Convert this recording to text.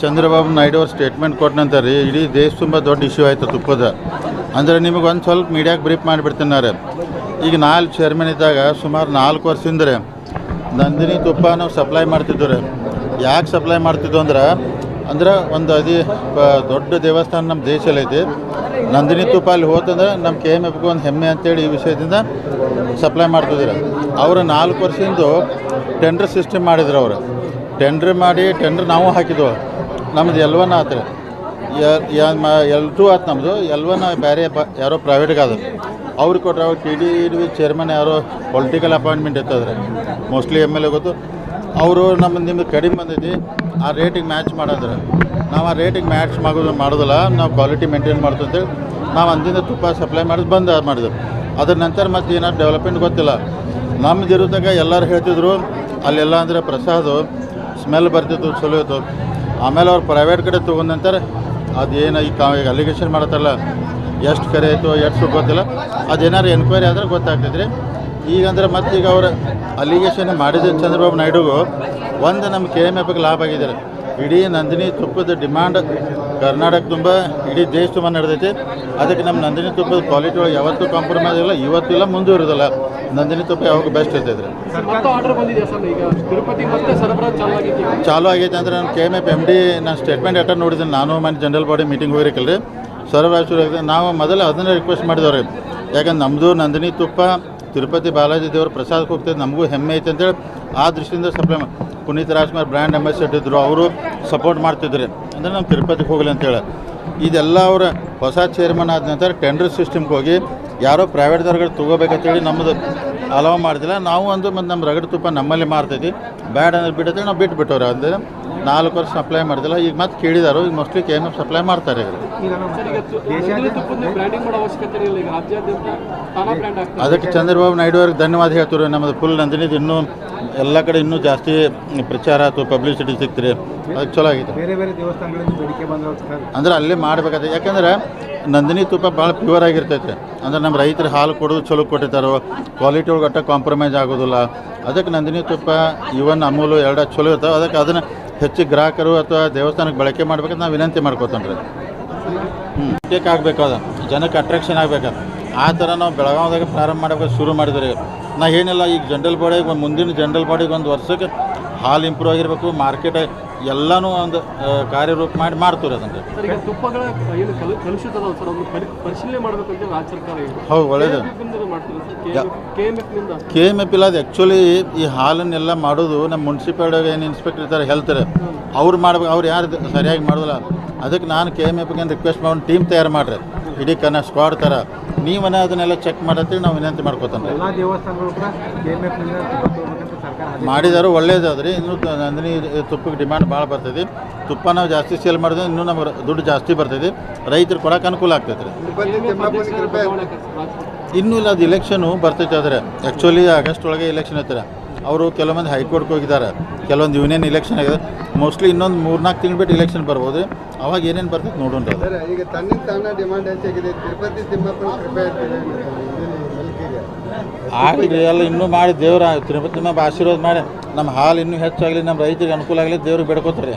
ಚಂದ್ರಬಾಬು ನಾಯ್ಡು ಅವ್ರ ಸ್ಟೇಟ್ಮೆಂಟ್ ಕೊಟ್ಟ ರೀ, ಇಡೀ ದೇಶ ತುಂಬ ದೊಡ್ಡ ಇಶ್ಯೂ ಆಯಿತು ತುಪ್ಪದ. ಅಂದರೆ ನಿಮಗೆ ಒಂದು ಸ್ವಲ್ಪ ಮೀಡಿಯಾಗೆ ಬ್ರೀಫ್ ಮಾಡಿಬಿಡ್ತೀನಿ ಈಗ ನಾಲ್ಕು ಚೇರ್ಮನ್ ಇದ್ದಾಗ ಸುಮಾರು ನಾಲ್ಕು ವರ್ಷದಿಂದ ನಂದಿನಿ ತುಪ್ಪ ನಾವು ಸಪ್ಲೈ ಮಾಡ್ತಿದ್ದು ರೀ ಯಾಕೆ ಸಪ್ಲೈ ಮಾಡ್ತಿದ್ದು ಅಂದ್ರೆ ಅಂದ್ರೆ ಒಂದು ಅದಿ ದೊಡ್ಡ ದೇವಸ್ಥಾನ ನಮ್ಮ ದೇಶಲ್ಲೈತಿ ನಂದಿನಿ ತುಪ್ಪ ಅಲ್ಲಿ ಹೋತಂದ್ರೆ ನಮ್ಮ ಕೆ ಎಂ ಎಫ್ಗೆ ಒಂದು ಹೆಮ್ಮೆ ಅಂತೇಳಿ ಈ ವಿಷಯದಿಂದ ಸಪ್ಲೈ ಮಾಡ್ತಿದ್ರು ಅವರು ನಾಲ್ಕು ವರ್ಷದಿಂದ ಟೆಂಡರ್ ಸಿಸ್ಟಮ್ ಮಾಡಿದ್ರು ಅವರು. ಟೆಂಡ್ರ್ ಮಾಡಿ ಟೆಂಡ್ರ್ ನಾವು ಹಾಕಿದ್ವು. ನಮ್ದು ಎಲ್ವನ ಆತ್ರಿ. ಎಲ್ ಟು ಆತು ನಮ್ಮದು ಎಲ್ವನ ಬೇರೆ ಬ ಯಾರೋ ಪ್ರೈವೇಟ್ಗೆ ಆದ್ರೆ ಅವ್ರಿಗೆ ಕೊಟ್ಟರೆ ಅವ್ರು ಟಿ ಡಿ ವಿ ಚೇರ್ಮನ್ ಯಾರೋ ಪೊಲಿಟಿಕಲ್ ಅಪಾಯಿಂಟ್ಮೆಂಟ್ ಇರ್ತದ್ರೆ ಮೋಸ್ಟ್ಲಿ ಎಂ ಎಲ್ ಎ ಗೊತ್ತು. ಅವರು ನಮ್ಮ ನಿಮ್ದು ಕಡಿಮೆ ಬಂದೈತಿ. ಆ ರೇಟಿಗೆ ಮ್ಯಾಚ್ ಮಾಡಿದ್ರೆ. ನಾವು ಆ ರೇಟಿಗೆ ಮ್ಯಾಚ್ ಮಾಡೋದು ಮಾಡೋದಿಲ್ಲ. ನಾವು ಕ್ವಾಲಿಟಿ ಮೇಂಟೈನ್ ಮಾಡ್ತಂತೇಳಿ ನಾವು ಅಂದಿಂದ ತುಪ್ಪ ಸಪ್ಲೈ ಮಾಡೋದು ಬಂದ್ ಮಾಡಿದ್ರು ಅದ್ರ ನಂತರ ಮತ್ತೆ ಏನಾದ್ರು ಡೆವಲಪ್ಮೆಂಟ್ ಗೊತ್ತಿಲ್ಲ. ನಮ್ದು ಇರೋದಾಗ ಎಲ್ಲರೂ ಹೇಳ್ತಿದ್ರು. ಅಲ್ಲೆಲ್ಲ ಅಂದರೆ ಪ್ರಸಾದ ಸ್ಮೆಲ್ ಬರ್ತಿತ್ತು, ಚಲೋ ಇತ್ತು. ಆಮೇಲೆ ಅವ್ರು ಪ್ರೈವೇಟ್ ಕಡೆ ತೊಗೊಂಡ ನಂತರ ಅದೇನು ಈ ಕಾ ಈಗ ಅಲಿಗೇಷನ್ ಮಾಡತ್ತಲ್ಲ ಎಷ್ಟು ಕರೆ ಆಯಿತು, ಎಷ್ಟು ಗೊತ್ತಿಲ್ಲ. ಅದೇನಾರು ಎನ್ಕ್ವೈರಿ ಆದ್ರೆ ಗೊತ್ತಾಗ್ತೈತ್ರಿ. ಈಗಂದ್ರೆ ಮತ್ತೀಗ ಮತ್ತೆ ಈಗ ಅವ್ರು ಅಲಿಗೇಷನ್ ಮಾಡಿದ ಚಂದ್ರಬಾಬು ನಾಯ್ಡುಗೂ, ಒಂದು ನಮ್ಮ ಕೆ ಎಂ ಎಫ್ಗೆ ಲಾಭ ಆಗಿದ್ದಾರೆ. ಇಡೀ ನಂದಿನಿ ತುಪ್ಪದ ಡಿಮ್ಯಾಂಡ್ ಕರ್ನಾಟಕ ತುಂಬ ಇಡೀ ದೇಶ ತುಂಬ ನಡೆದೈತಿ. ಅದಕ್ಕೆ ನಮ್ಮ ನಂದಿನಿ ತುಪ್ಪದ ಕ್ವಾಲಿಟಿ ಒಳಗೆ ಯಾವತ್ತೂ ಕಾಂಪ್ರಮೈಸ್ ಇಲ್ಲ ಇವತ್ತು ಇಲ್ಲ ಮುಂದೂ ಇರೋದಿಲ್ಲ ನಂದಿನಿ ತುಪ್ಪ ಯಾವಾಗ ಬೆಸ್ಟ್ ಇರ್ತೈತ್ರಿ. ಚಾಲು ಆಗೈತಿ. ಅಂದ್ರೆ ನಾನು K M F M D ನಾನು ಸ್ಟೇಟ್ಮೆಂಟ್ ಅಟೆಂಡ್ ನೋಡಿದ್ದೀನಿ. ನಾನು ಮನೆ ಜನರಲ್ ಬಾಡಿ ಮೀಟಿಂಗ್ ಹೋಗಿರಕಲ್ರಿ. ಸರ್ವರಾಜು ನಾವು ಮೊದಲು ಅದನ್ನೇ ರಿಕ್ವೆಸ್ಟ್ ಮಾಡಿದವ್ರಿ. ಯಾಕಂದ್ರೆ ನಮ್ಮದು ನಂದಿನಿ ತುಪ್ಪ ತಿರುಪತಿ ಬಾಲಾಜಿ ದೇವ್ರ ಪ್ರಸಾದಕ್ಕೆ ಹೋಗ್ತೈತೆ. ನಮಗೂ ಹೆಮ್ಮೆ ಐತೆ ಅಂತೇಳಿ ಆ ದೃಷ್ಟಿಯಿಂದ ಸಪ್ಲೈ ಮಾ ಪುನೀತ್ ರಾಜ್ಕುಮಾರ್ ಬ್ರ್ಯಾಂಡ್ ಅಂಬಾಸಿಡರ್ ಇದ್ದರು ಅವರು ಸಪೋರ್ಟ್ ಮಾಡ್ತಿದ್ರು ಅಂದರೆ ನಮ್ಮ ತಿರುಪತಿಗೆ ಹೋಗಲಿ ಅಂತೇಳಿ ಇದೆಲ್ಲ ಅವರ ಹೊಸ ಚೇರ್ಮನ್ ಆದ ನಂತರ ಟೆಂಡರ್ ಸಿಸ್ಟಮ್ಗೆ ಹೋಗಿ ಯಾರೋ ಪ್ರೈವೇಟ್ದವ್ರಿಗೆ ತೊಗೋಬೇಕಂತೇಳಿ ನಮ್ಮದು ಅಲವ್ ಮಾಡಿದಿಲ್ಲ. ನಾವು ಒಂದು ಮತ್ತು ನಮ್ಮ ರಗಡ್ ತುಪ್ಪ ನಮ್ಮಲ್ಲಿ ಮಾರ್ತೈತಿ ಬ್ಯಾಡ್ ಅಂದ್ರೆ ಬಿಡತ್ತೆ, ನಾವು ಬಿಟ್ಟು ಬಿಟ್ಟವ್ರೆ ಅಂದರೆ ನಾಲ್ಕು ವರ್ಷ ಸಪ್ಲೈ ಮಾಡಿದಿಲ್ಲ. ಈಗ ಮತ್ತೆ ಕೇಳಿದಾರು, ಈಗ mostly K M F supply ಮಾಡ್ತಾರೆ ಅದಕ್ಕೆ ಚಂದ್ರಬಾಬು ನಾಯ್ಡು ಅವ್ರಿಗೆ ಧನ್ಯವಾದ ಹೇಳ್ತಾರೆ ನಮ್ಮದು ಫುಲ್ ನಂದಿನಿದು ಇನ್ನೂ ಎಲ್ಲ ಕಡೆ ಇನ್ನೂ ಜಾಸ್ತಿ ಪ್ರಚಾರ ಅಥವಾ ಪಬ್ಲಿಸಿಟಿ ಸಿಗ್ತೀರಿ ಅದಕ್ಕೆ ಚಲೋ ಆಗೈತೆ ಬೇರೆ ಬೇರೆ ದೇವಸ್ಥಾನಗಳಿಂದ ಬೇಡಿಕೆ ಬಂದವು ಸರ್ ಅಂದ್ರೆ ಅಲ್ಲೇ ಮಾಡಬೇಕಾದ್ರೆ ಯಾಕಂದ್ರೆ ನಂದಿನಿ ತುಪ್ಪ ಭಾಳ ಪ್ಯೂರ್ ಆಗಿರ್ತೈತೆ. ಅಂದ್ರೆ ನಮ್ಮ ರೈತರು ಹಾಲು ಕೊಡೋದು ಚಲೋ ಕೊಟ್ಟಿರ್ತಾರೆ ಕ್ವಾಲಿಟಿ ಒಳಗಟ್ಟ ಒಟ್ಟ ಕಾಂಪ್ರಮೈಸ್ ಆಗೋದಿಲ್ಲ. ಅದಕ್ಕೆ ನಂದಿನಿ ತುಪ್ಪ ಇವನ್ ಅಮೂಲು ಎರಡ ಚಲೋ ಇರ್ತಾವೆ. ಅದಕ್ಕೆ ಅದನ್ನು ಹೆಚ್ಚು ಗ್ರಾಹಕರು ಅಥವಾ ದೇವಸ್ಥಾನಕ್ಕೆ ಬಳಕೆ ಮಾಡ್ಬೇಕಂತ ನಾವು ವಿನಂತಿ ಮಾಡ್ಕೋತಾನೆ ರೀ ಹ್ಞೂ ಟೇಕ್ ಆಗಬೇಕು ಅದು ಜನಕ್ಕೆ ಅಟ್ರಾಕ್ಷನ್ ಆಗ್ಬೇಕು ಆ ಥರ ನಾವು ಬೆಳಗಾವ್ದಾಗ ಪ್ರಾರಂಭ ಮಾಡಬೇಕು ಶುರು ಮಾಡಿದ್ರಿ ನಾ ಏನಿಲ್ಲ ಈಗ ಜನರಲ್ ಬಾಡಿಗೆ ಒಂದು ಮುಂದಿನ ಜನರಲ್ ಬಾಡಿಗೆ ಒಂದು ವರ್ಷಕ್ಕೆ ಹಾಲು ಇಂಪ್ರೂವ್ ಆಗಿರಬೇಕು ಮಾರ್ಕೆಟ್ ಎಲ್ಲನೂ ಒಂದು ಕಾರ್ಯರೂಪ ಮಾಡಿ ಮಾಡ್ತೀವಿ ಅದನ್ನು. ಹೌದು ಒಳ್ಳೇದು. ಕೆ ಎಂ ಎಫ್ ಇಲ್ಲ ಅದು ಆ್ಯಕ್ಚುಲಿ ಈ ಹಾಲನ್ನೆಲ್ಲ ಮಾಡೋದು ನಮ್ಮ ಮುನ್ಸಿಪಾಲ್ಟಿಯಾಗ ಏನು ಇನ್ಸ್ಪೆಕ್ಟರ್ ಇರ್ತಾರೆ ಹೆಲ್ತ್ ಅವ್ರು ಮಾಡ್ಬೇಕು ಅವ್ರು ಯಾರು ಸರಿಯಾಗಿ ಮಾಡೋದಿಲ್ಲ. ಅದಕ್ಕೆ ನಾನು ಕೆ ಎಂ ಎಫ್ಗೆ ರಿಕ್ವೆಸ್ಟ್ ಮಾಡಿ ಟೀಮ್ ತಯಾರು ಮಾಡ್ರಿ. ಇಡೀ ಕನ್ನ ಸ್ಕ್ವಾಡ್ ಥರ ನೀವನ್ನ ಅದನ್ನೆಲ್ಲ ಚೆಕ್ ಮಾಡತ್ತೀವಿ ನಾವು ವಿನಂತಿ ಮಾಡ್ಕೋತಾನೆ ಎಲ್ಲ ದೇವಸ್ಥಾನಗಳು ಕೂಡ ಕೆ ಎಂ ಎಫ್ನಿಂದ ಸರ್ಕಾರ ಆದೇಶ. ಮಾಡಿದಾರು ಒಳ್ಳೇದಾದ್ರಿ ಇನ್ನೂ ನಂದಿನಿ ತುಪ್ಪಕ್ಕೆ ಡಿಮ್ಯಾಂಡ್ ಭಾಳ ಬರ್ತೈತಿ. ತುಪ್ಪ ನಾವು ಜಾಸ್ತಿ ಸೇಲ್ ಮಾಡಿದ್ರೆ ಇನ್ನೂ ನಮ್ಗೆ ದುಡ್ಡು ಜಾಸ್ತಿ ಬರ್ತೈತಿ. ರೈತರು ಕೊಡೋಕೆ ಅನುಕೂಲ ಆಗ್ತೈತೆ ರೀ ಇನ್ನೂ ಇಲ್ಲ ಅದು ಇಲೆಕ್ಷನು ಬರ್ತೈತೆ ಆದರೆ. ಆ್ಯಕ್ಚುಲಿ ಆಗಸ್ಟ್ ಒಳಗೆ ಇಲೆಕ್ಷನ್ ಐತಾರೆ ಅವರು ಕೆಲವೊಂದು ಹೈಕೋರ್ಟ್ಗೆ ಹೋಗಿದ್ದಾರೆ ಕೆಲವೊಂದು ಯೂನಿಯನ್ ಇಲೆಕ್ಷನ್ ಆಗಿದೆ. ಮೋಸ್ಟ್ಲಿ ಇನ್ನೊಂದು ಮೂರ್ನಾಲ್ಕು ತಿಂಗಳು ಬಿಟ್ಟು ಇಲೆಕ್ಷನ್ ಬರ್ಬೋದು. ಅವಾಗ ಏನೇನು ಬರ್ತೈತೆ ನೋಡೋಣ ಈಗ ತನ್ನಿಂದ ತಾನ ಡಿಮಾಂಡ್ ಹೆಚ್ಚಾಗಿದೆ ತಿರುಪತಿ ತಿಮ್ಮಪ್ಪನ ಕೃಪೆ ಇರ್ತದೆ ಮಲ್ಕಿಗೆ ಆಗಲಿ ಎಲ್ಲ ಇನ್ನೂ ಮಾಡಿ ದೇವ್ರ ತಿರುಪತಿ ತಿಮ್ಮಪ್ಪ ಆಶೀರ್ವಾದ ಮಾಡಿ. ನಮ್ಮ ಹಾಲು ಇನ್ನೂ ಹೆಚ್ಚಾಗಲಿ ನಮ್ಮ ರೈತರಿಗೆ ಅನುಕೂಲ ಆಗಲಿ ದೇವ್ರಿಗೆ ಬೇಡ್ಕೋತಾರೆ.